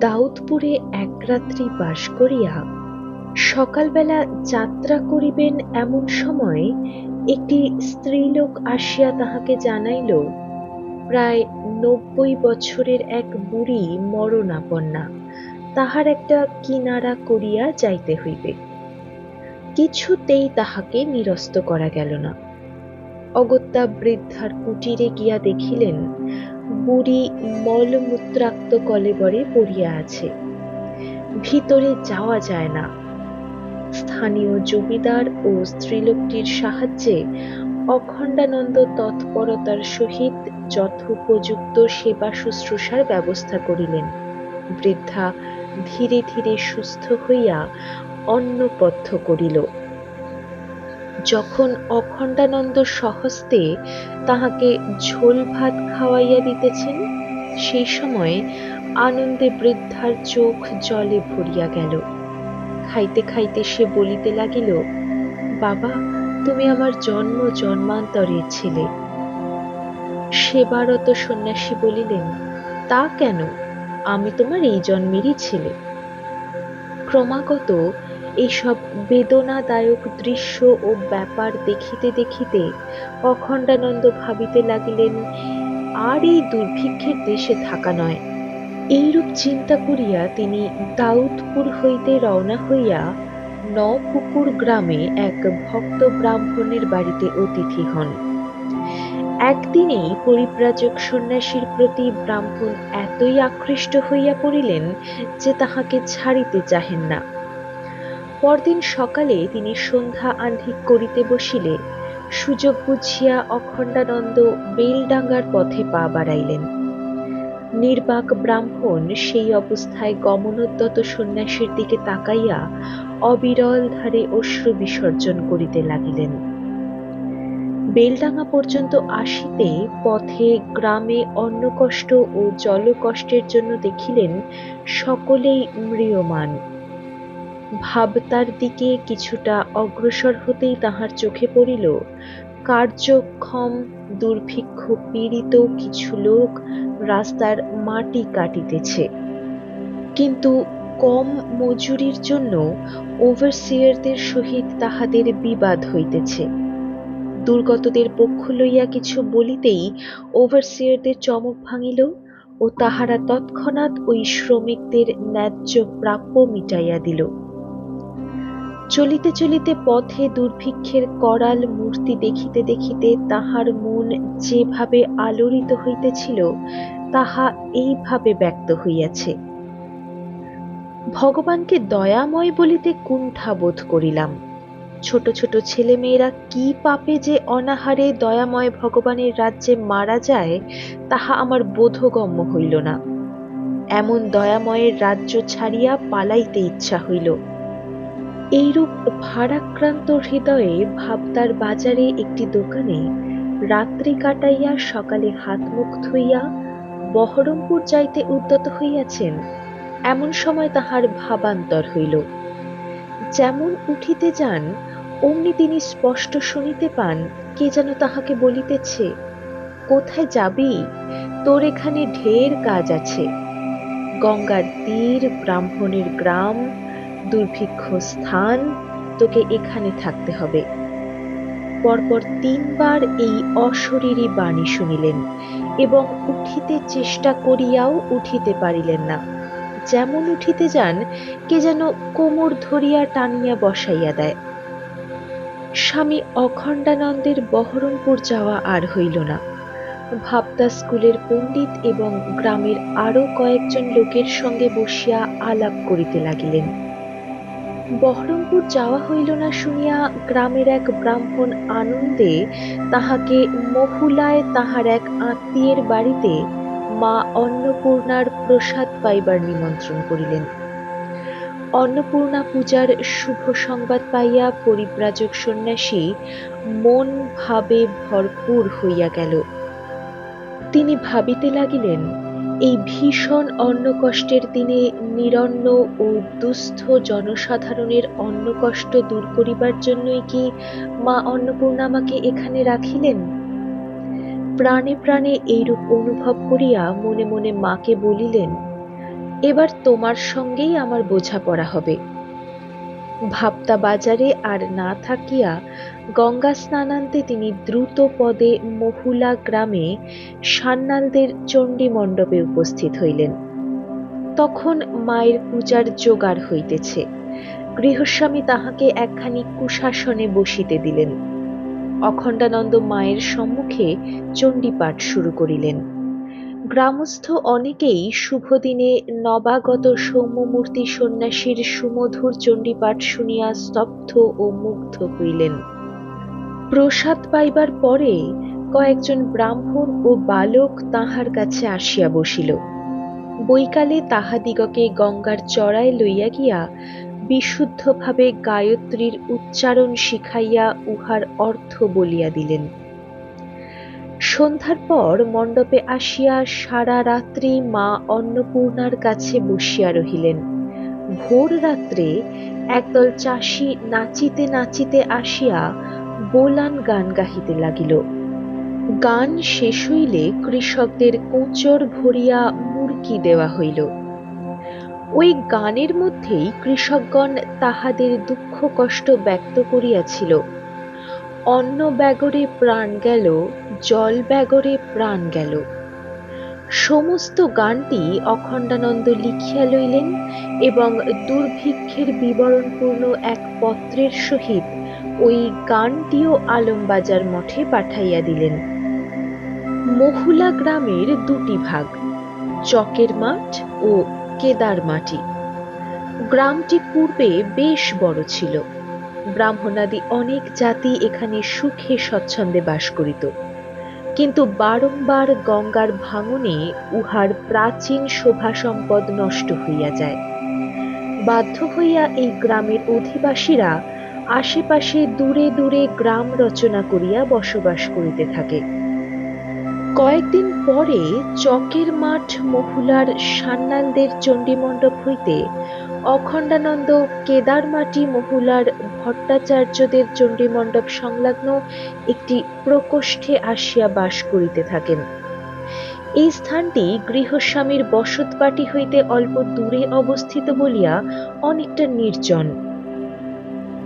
দাউদপুরে এক রাত্রি বাস করিয়া সকালবেলা যাত্রা করিবেন এমন সময় একটি স্ত্রীলোক আসিয়া তাহাকে জানাইল, প্রায় নব্বই বছরের এক বুড়ি মরণাপন্না। তাহার একটা কিনারা করিয়া যাইতে হইবে। কিছুতেই তাহাকে নিরস্ত করা গেল না। অগত্যা বৃদ্ধার কুটিরে গিয়া দেখিলেন, বুড়ি মলমূত্রাক্ত কলেবরে পড়িয়া আছে। ভিতরে যাওয়া যায় না। স্থানীয় জমিদার ও স্ত্রীলোকটির সাহায্যে অখণ্ডানন্দ তৎপরতার সহিত যথোপযুক্ত সেবা শুশ্রূষার ব্যবস্থা করিলেন। বৃদ্ধা ধীরে ধীরে সুস্থ হইয়া অন্নপথ্য করিল। যখন অখণ্ডানন্দ সহস্তে তাহাকে ঝোল ভাত খাওয়াইয়া দিতেছেন, সেই সময়ে আনন্দে বৃদ্ধার চোখ জলে ভরিয়া গেল। খাইতে খাইতে সে বলিতে লাগিল, বাবা, তুমি আমার জন্ম জন্মান্তরের ছেলে। সেবারত সন্ন্যাসী বলিলেন, তা কেন? আমি তোমার এই জন্মেরই ছেলে। ক্রমাগত এইসব বেদনাদায়ক দৃশ্য ও ব্যাপার দেখিতে দেখিতে অখণ্ডানন্দ ভাবিতে লাগিলেন, আর এই দুর্ভিক্ষের দেশে থাকা নয়। এইরূপ চিন্তা করিয়া তিনি দাউদপুর হইতে রওনা হইয়া নপুকুর গ্রামে এক ভক্ত ব্রাহ্মণের বাড়িতে অতিথি হন। একদিনেই পরিব্রাজক সন্ন্যাসীর প্রতি ব্রাহ্মণ এতই আকৃষ্ট হইয়া পড়িলেন যে তাহাকে ছাড়িতে চাহেন না। পরদিন সকালে তিনি সন্ধ্যা আহ্নিক করিতে বসিলে, সুযোগ বুঝিয়া অখণ্ডানন্দ বেলডাঙ্গার পথে পা বাড়াইলেন। নির্বাক ব্রাহ্মণ সেই অবস্থায় গমনোদ্যত সন্ন্যাসীর দিকে তাকাইয়া অবিরল ধারে অশ্রু বিসর্জন করিতে লাগিলেন। বেলডাঙ্গা পর্যন্ত আসিতে পথে গ্রামে অন্নকষ্ট ও জলকষ্টের জন্য দেখিলেন সকলেই ম্রিয়মান। ভাবতার দিকে কিছুটা অগ্রসর হতেই তাহার চোখে পড়িল। কার্যক্ষম, দুর্ভিক্ষ পীড়িত কিছু লোক রাস্তার মাটি কাটিতেছে। কিন্তু কম মজুরির জন্য ওভারসিয়ারদের সহিত তাহাদের বিবাদ হইতেছে। দুর্গতদের পক্ষ লইয়া কিছু বলিতেই ওভারসিয়ারদের চমক ভাঙিল ও তাহারা তৎক্ষণাৎ ওই শ্রমিকদের ন্যায্য প্রাপ্য মিটাইয়া দিল। চলিতে চলিতে পথে দুর্ভিক্ষের করাল মূর্তি দেখিতে দেখিতে তাহার মন যেভাবে আলোড়িত হইতেছিল, তাহা এইভাবে ব্যক্ত হইয়াছে। ভগবানকে দয়াময় বলিতে কুণ্ঠা বোধ করিলাম। ছোট ছোট ছেলেমেয়েরা কি পাপে যে অনাহারে দয়াময় ভগবানের রাজ্যে মারা যায়, তাহা আমার বোধগম্য হইল না। এমন দয়াময়ের রাজ্য ছাড়িয়া পালাইতে ইচ্ছা হইল। এইরূপ ভারাক্রান্ত হৃদয়ে ভাবতার বাজারে একটি দোকানে রাত্রি কাটাইয়া সকালে হাত মুখ ধুইয়া বহরমপুর যাইতে উদ্যত হইয়াছেন, এমন সময় তাহার ভাবান্তর হইল। যেমন উঠিতে যান, অমনি তিনি স্পষ্ট শুনিতে পান, কে যেন তাহাকে বলিতেছে, কোথায় যাবি? তোর এখানে ঢের কাজ আছে। গঙ্গার তীর, ব্রাহ্মণের গ্রাম দুর্ভিক্ষ স্থান তোকে এখানে থাকতে হবে। পরপর তিনবার এই অশরীরী বাণী শুনিলেন এবং উঠিতে চেষ্টা করিয়াও উঠিতে পারিলেন না। যেমন উঠিতে যান, কে যেন কোমর ধরিয়া টানিয়া বসাইয়া দেয়। স্বামী অখণ্ডানন্দের বহরমপুর যাওয়া আর হইল না। ভাবতা স্কুলের পণ্ডিত এবং গ্রামের আরও কয়েকজন লোকের সঙ্গে বসিয়া আলাপ করিতে লাগিলেন। বহরমপুর যাওয়া হইল না শুনিয়া গ্রামের এক ব্রাহ্মণ আনন্দে তাহাকে মহুলায় তাহার এক আত্মীয়ের বাড়িতে মা অন্নপূর্ণার প্রসাদ পাইবার নিমন্ত্রণ করিলেন। অন্নপূর্ণা পূজার শুভ সংবাদ পাইয়া পরিব্রাজক সন্ন্যাসী মন ভাবে ভরপুর হইয়া গেল। তিনি ভাবিতে লাগিলেন এই ভীষণ অন্নকষ্টের দিনে নিরন্ন ও দুস্থ জনসাধারণের অন্নকষ্ট দূর করিবার জন্যই কি মা অন্নপূর্ণা আমাকে এখানে রাখিলেন? প্রাণে প্রাণে এইরূপ অনুভব করিয়া মনে মনে মাকে বলিলেন, এবার তোমার সঙ্গেই আমার বোঝাপড়া হবে। ভাবতা বাজারে আর না থাকিয়া গঙ্গা স্নানান্তে তিনি দ্রুত পদে মহুলা গ্রামে সান্নালদের চণ্ডী মণ্ডপে উপস্থিত হইলেন। তখন মায়ের পূজার জোগাড় হইতেছে। গৃহস্বামী তাহাকে একখানি কুশাসনে বসিতে দিলেন। অখণ্ডানন্দ মায়ের সম্মুখে চণ্ডীপাঠ শুরু করিলেন। গ্রামস্থ অনেকেই শুভদিনে নবাগত সৌম্যমূর্তি সন্ন্যাসীর সুমধুর চণ্ডীপাঠ শুনিয়া স্তব্ধ ও মুগ্ধ হইলেন। প্রসাদ পাইবার পরে কয়েকজন ব্রাহ্মণ ও বালক তাহার কাছে আসিয়া বসিল। বৈকালে তাহাদিগকে গঙ্গার চড়ায় লইয়া গিয়া বিশুদ্ধভাবে গায়ত্রীর উচ্চারণ শিখাইয়া উহার অর্থ বলিয়া দিলেন। সন্ধ্যার পর মণ্ডপে আসিয়া সারা রাত্রি মা অন্নপূর্ণার কাছে বসিয়া রহিলেন। ভোর রাত্রে একদল চাষি নাচিতে নাচিতে আসিয়া বোলান গান গাহিতে লাগিল। গান শেষ হইলে কৃষকদের কোচর ভরিয়া মুরকি দেওয়া হইল। ওই গানের মধ্যেই কৃষকগণ তাহাদের দুঃখ কষ্ট ব্যক্ত করিয়াছিল। অন্ন ব্যাগরে প্রাণ গেল, জল ব্যাগরে প্রাণ গেল। সমস্ত গানটি অখণ্ডানন্দ লিখিয়া লইলেন এবং দুর্ভিক্ষের বিবরণপূর্ণ এক পত্রের সহিত ওই গানটিও আলমবাজার মঠে পাঠাইয়া দিলেন। মহুলা গ্রামের দুটি ভাগ, চকের মাঠ ও কেদার মাটি গ্রামটি পূর্বে বেশ বড় ছিল। ব্রাহ্মণাদি অনেক জাতি এখানে সুখে স্বচ্ছন্দে বাস করিত। কিন্তু বারংবার গঙ্গার ভাঙনে উহার প্রাচীন শোভা সম্পদ নষ্ট হইয়া যায়। বাধ্য হইয়া এই গ্রামের অধিবাসীরা আশেপাশে দূরে দূরে গ্রাম রচনা করিয়া বসবাস করিতে থাকে। কয়েকদিন পরে চকের মাঠ মহুলার সান্নালদের চণ্ডীমণ্ডপ হইতে অখণ্ডানন্দ কেদারমাটি মহুলার ভট্টাচার্যদের চণ্ডীমণ্ডপ সংলগ্ন একটি প্রকোষ্ঠে আসিয়া বাস করিতে থাকেন। এই স্থানটি গৃহস্বামীর বসতবাটি হইতে অল্প দূরে অবস্থিত বলিয়া অনেকটা নির্জন।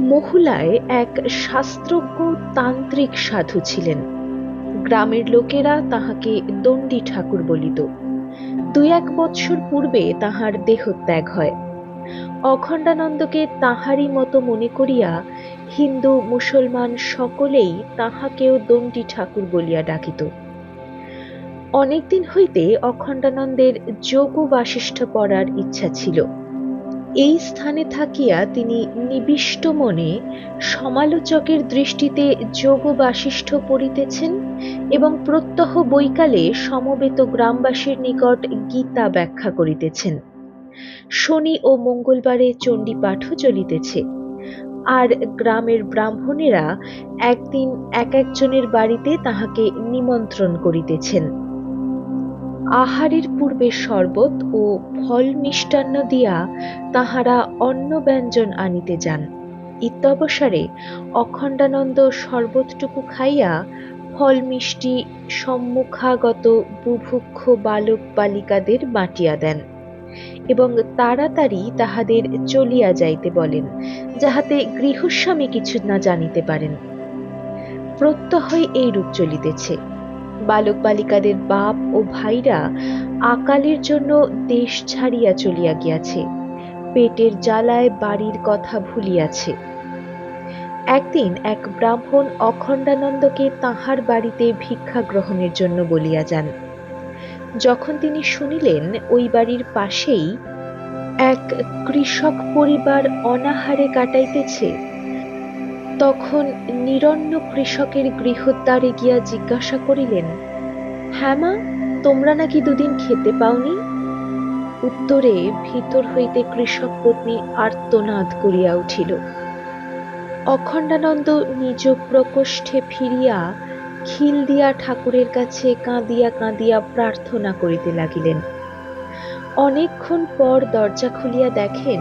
মহুলায় এক শাস্ত্রজ্ঞ তান্ত্রিক সাধু ছিলেন। গ্রামের লোকেরা তাহাকে দণ্ডী ঠাকুর বলিত। দুই এক বৎসর পূর্বে তাহার দেহত্যাগ হয়। অখণ্ডানন্দকে তাহারই মতো মনে করিয়া হিন্দু, মুসলমান সকলেই তাহাকেও দণ্ডী ঠাকুর বলিয়া ডাকিত। অনেকদিন হইতে অখণ্ডানন্দের যোগ বাশিষ্ঠ পড়ার ইচ্ছা ছিল। এই স্থানে থাকিয়া তিনি নিবিষ্ট মনে সমালোচকের দৃষ্টিতে যোগ বাশিষ্ঠ পড়িতেছেন এবং প্রত্যহ বৈকালে সমবেত গ্রামবাসীর নিকট গীতা ব্যাখ্যা করিতেছেন। শনি ও মঙ্গলবারে চণ্ডী পাঠও চলিতেছে। আর গ্রামের ব্রাহ্মণেরা একদিন এক একজনের বাড়িতে তাহাকে নিমন্ত্রণ করিতেছেন। আহারের পূর্বে শরবত ও ফল মিষ্টান্ন দিয়া তাহারা অন্ন ব্যঞ্জন আনিতে যান। ইত্যবসরে অখণ্ডানন্দ শরবতটুকু খাইয়া ফল মিষ্টি সম্মুখাগত বুভুক্ষ বালক বালিকাদের বাটিয়া দেন। এবং তাড়াতাড়ি তাহাদের চলিয়া যাইতে বলেন, যাহাতে গৃহস্বামী কিছু না জানিতে পারেন। প্রত্যহই এইরূপ চলিতেছে। বালক বালিকাদের বাপ ও ভাইরা আকালের জন্য দেশ ছাড়িয়া চলিয়া গিয়াছে, পেটের জ্বালায় বাড়ির কথা ভুলিয়াছে। একদিন এক ব্রাহ্মণ অখণ্ডানন্দকে তাহার বাড়িতে ভিক্ষা গ্রহণের জন্য বলিয়া যান। যখন তিনি শুনিলেন, ওই বাড়ির পাশেই এক কৃষক পরিবার অনাহারে কাটাইতেছে। তখন নিরন্ন কৃষকের গৃহদ্বারে গিয়া জিজ্ঞাসা করিলেন হ্যাঁ মা, তোমরা নাকি দুদিন খেতে পাওনি? উত্তরে ভিতর হইতে কৃষক পত্নী আর্তনাদ করিয়া উঠিল। অখণ্ডানন্দ নিজ প্রকোষ্ঠে ফিরিয়া খিল দিয়া ঠাকুরের কাছে কাঁদিয়া কাঁদিয়া প্রার্থনা করিতে লাগিলেন। অনেকক্ষণ পর দরজা খুলিয়া দেখেন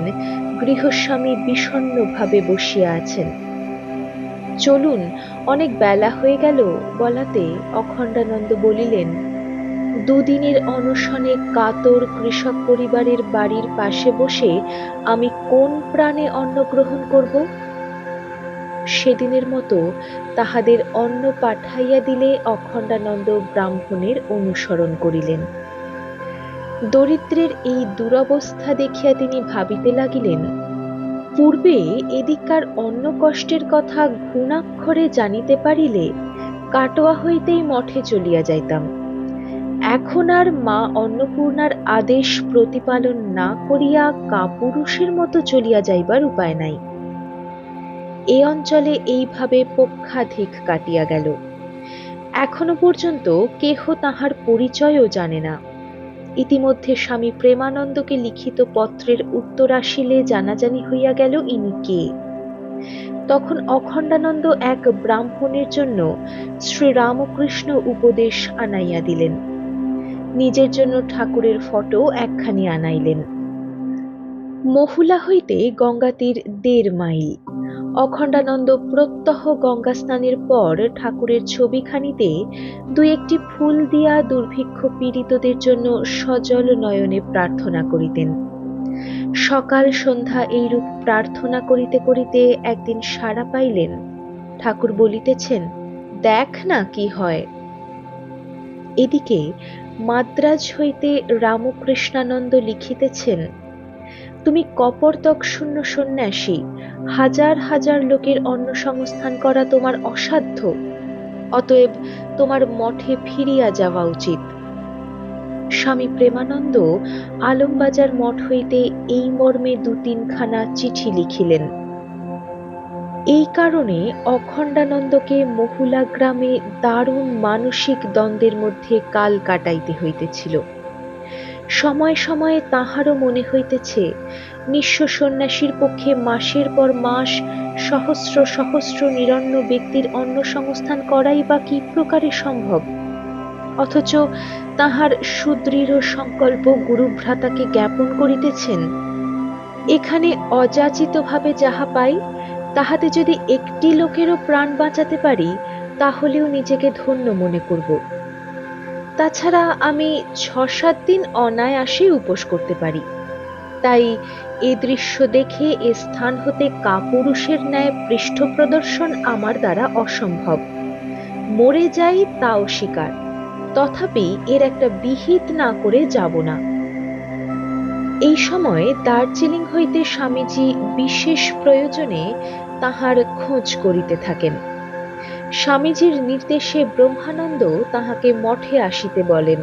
গৃহস্বামী বিষণ্নভাবে বসিয়া আছেন। চলুন, অনেক বেলা হয়ে গেল বলাতে অখণ্ডানন্দ বলিলেন, দুদিনের অনশনে কাতর কৃষক পরিবারের বাড়ির পাশে বসে আমি কোন প্রাণে অন্ন গ্রহণ করব? সেদিনের মতো তাহাদের অন্ন পাঠাইয়া দিলে অখণ্ডানন্দ ব্রাহ্মণের অনুসরণ করিলেন। দরিদ্রের এই দুরবস্থা দেখিয়া তিনি ভাবিতে লাগিলেন, পূর্বে এদিককার অন্য কষ্টের কথা ঘুণাক্ষরে জানিতে পারিলে কাটোয়া হইতেই মঠে চলিয়া যাইতাম। এখন আর মা অন্নপূর্ণার আদেশ প্রতিপালন না করিয়া কাপুরুষের মতো চলিয়া যাইবার উপায় নাই। এ অঞ্চলে এইভাবে পক্ষাধিক কাটিয়া গেল। এখনও পর্যন্ত কেহ তাহার পরিচয়ও জানে না। ইতিমধ্যে স্বামী প্রেমানন্দকে লিখিত পত্রের উত্তর আসিলে জানাজানি হইয়া গেল ইনি কে? তখন অখণ্ডানন্দ এক ব্রাহ্মণের জন্য শ্রীরামকৃষ্ণ উপদেশ আনাইয়া দিলেন। নিজের জন্য ঠাকুরের ফটো একখানি আনাইলেন। মহুলা হইতে গঙ্গা তীর দেড় মাইল। অখণ্ডানন্দ প্রত্যহ গঙ্গা স্নানের পর ঠাকুরের ছবিখানিতে দু একটি ফুল দিয়া দুর্ভিক্ষ পীড়িতদের জন্য সজল নয়নে প্রার্থনা করিতেন। সকাল সন্ধ্যা এইরূপ প্রার্থনা করিতে করিতে একদিন সাড়া পাইলেন। ঠাকুর বলিতেছেন, দেখ না কি হয়। এদিকে মাদ্রাজ হইতে রামকৃষ্ণানন্দ লিখিতেছেন তুমি কপরতক শূন্য সন্ন্যাসী। হাজার হাজার লোকের অন্ন সংস্থান করা তোমার অসাধ্য। অতএব তোমার মঠে ফিরিয়া যাওয়া উচিত। স্বামী প্রেমানন্দ আলমবাজার মঠ হইতে এই মর্মে দু তিনখানা চিঠি লিখিলেন। এই কারণে অখণ্ডানন্দকে মহুলা গ্রামে দারুণ মানসিক দ্বন্দ্বের মধ্যে কাল কাটাইতে হইতেছিল। সময় সময়ে তাহারও মনে হইতেছে, নিঃস্ব সন্ন্যাসীর পক্ষে মাসের পর মাস সহস্র সহস্র নিরন্ন ব্যক্তির অন্ন সংস্থান করাই বা কি প্রকারে সম্ভব? অথচ তাহার সুদৃঢ় সংকল্প গুরুভ্রাতাকে জ্ঞাপন করিতেছেন। এখানে অযাচিতভাবে যাহা পাই, তাহাতে যদি একটি লোকেরও প্রাণ বাঁচাতে পারি, তাহলেও নিজেকে ধন্য মনে করব। তাছাড়া আমি ছ সাত দিন অনায়াসে উপোস করতে পারি। তাই এ দৃশ্য দেখে এ স্থান হতে কাপুরুষের ন্যায় পৃষ্ঠ প্রদর্শন আমার দ্বারা অসম্ভব। মরে যাই তাও স্বীকার তথাপি এর একটা বিহিত না করে যাব না। এই সময় দার্জিলিং হইতে স্বামীজি বিশেষ প্রয়োজনে তাহার খোঁজ করিতে থাকেন। স্বামীজির নির্দেশে ব্রহ্মানন্দ তাহাকে মঠে আসিতে বলেন।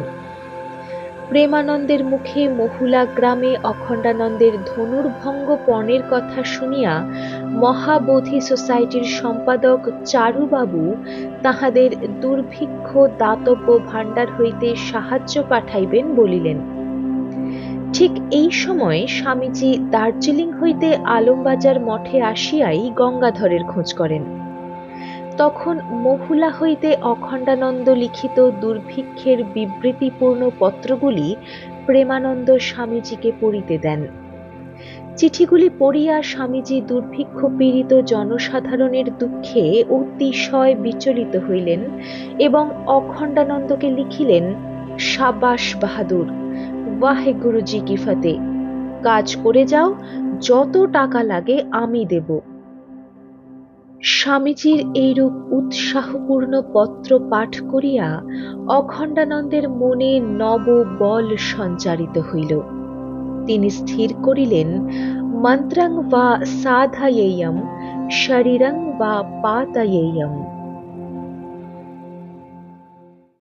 প্রেমানন্দের মুখে মহুলা গ্রামে অখণ্ডানন্দের ধনুর্ভঙ্গ পণের কথা শুনিয়া মহাবোধি সোসাইটির সম্পাদক চারুবাবু তাহাদের দুর্ভিক্ষ, দাতব্য ভাণ্ডার হইতে সাহায্য পাঠাইবেন বলিলেন। ঠিক এই সময় স্বামীজি দার্জিলিং হইতে আলমবাজার মঠে আসিয়াই গঙ্গাধরের খোঁজ করেন। তখন মহুলা হইতে অখণ্ডানন্দ লিখিত দুর্ভিক্ষের বিবৃতিপূর্ণ পত্রগুলি প্রেমানন্দ স্বামীজিকে পড়িতে দেন। চিঠিগুলি পড়িয়া স্বামীজি দুর্ভিক্ষ পীড়িত জনসাধারণের দুঃখে অতিশয় বিচলিত হইলেন এবং অখণ্ডানন্দকে লিখিলেন, সাবাস বাহাদুর, ওয়াহে গুরুজি কি ফতে, কাজ করে যাও, যত টাকা লাগে আমি দেব। স্বামীজির এইরূপ উৎসাহপূর্ণ পত্র পাঠ করিয়া অখণ্ডানন্দের মনে নব বল সঞ্চারিত হইল। তিনি স্থির করিলেন, মন্ত্রাং বা সাধায়েয়ম, শরীরং বা পাতায়েয়ম।